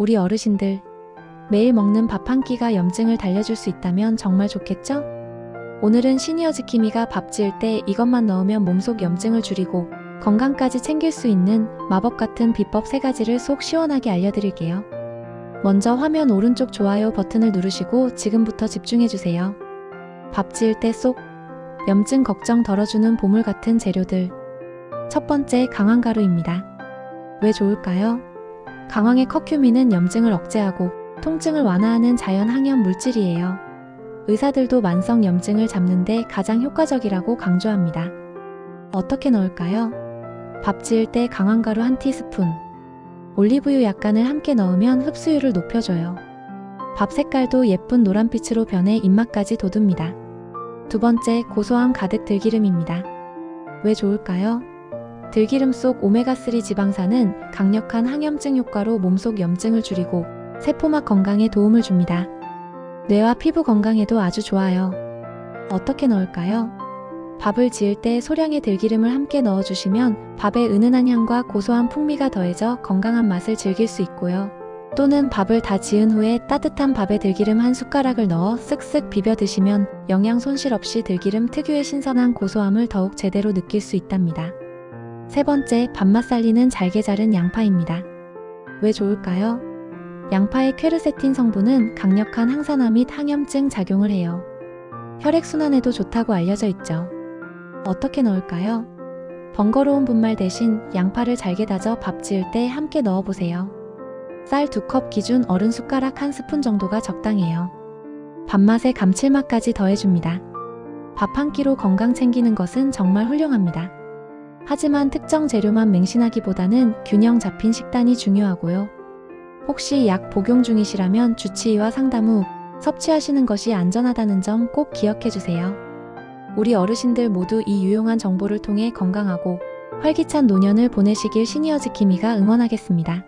우리 어르신들, 매일 먹는 밥 한 끼가 염증을 달래줄 수 있다면 정말 좋겠죠? 오늘은 시니어 지킴이가 밥 지을 때 이것만 넣으면 몸속 염증을 줄이고 건강까지 챙길 수 있는 마법 같은 비법 세 가지를 속 시원하게 알려드릴게요. 먼저 화면 오른쪽 좋아요 버튼을 누르시고 지금부터 집중해주세요. 밥 지을 때쏙 염증 걱정 덜어주는 보물 같은 재료들. 첫 번째 강황가루입니다. 왜 좋을까요? 강황의 커큐민은 염증을 억제하고 통증을 완화하는 자연 항염 물질이에요. 의사들도 만성 염증을 잡는데 가장 효과적이라고 강조합니다. 어떻게 넣을까요? 밥 지을 때 강황가루 한 티스푼, 올리브유 약간을 함께 넣으면 흡수율을 높여줘요. 밥 색깔도 예쁜 노란빛으로 변해 입맛까지 돋웁니다. 두 번째, 고소함 가득 들기름입니다. 왜 좋을까요? 들기름 속 오메가3 지방산은 강력한 항염증 효과로 몸속 염증을 줄이고 세포막 건강에 도움을 줍니다. 뇌와 피부 건강에도 아주 좋아요. 어떻게 넣을까요? 밥을 지을 때 소량의 들기름을 함께 넣어주시면 밥의 은은한 향과 고소한 풍미가 더해져 건강한 맛을 즐길 수 있고요. 또는 밥을 다 지은 후에 따뜻한 밥에 들기름 한 숟가락을 넣어 쓱쓱 비벼 드시면 영양 손실 없이 들기름 특유의 신선한 고소함을 더욱 제대로 느낄 수 있답니다. 세 번째, 밥맛 살리는 잘게 자른 양파입니다. 왜 좋을까요? 양파의 퀘르세틴 성분은 강력한 항산화 및 항염증 작용을 해요. 혈액순환에도 좋다고 알려져 있죠. 어떻게 넣을까요? 번거로운 분말 대신 양파를 잘게 다져 밥 지을 때 함께 넣어보세요. 쌀두컵 기준 어른 숟가락 한 스푼 정도가 적당해요. 밥맛에 감칠맛까지 더해줍니다. 밥 한 끼로 건강 챙기는 것은 정말 훌륭합니다. 하지만 특정 재료만 맹신하기보다는 균형 잡힌 식단이 중요하고요. 혹시 약 복용 중이시라면 주치의와 상담 후 섭취하시는 것이 안전하다는 점 꼭 기억해 주세요. 우리 어르신들 모두 이 유용한 정보를 통해 건강하고 활기찬 노년을 보내시길 시니어 지킴이가 응원하겠습니다.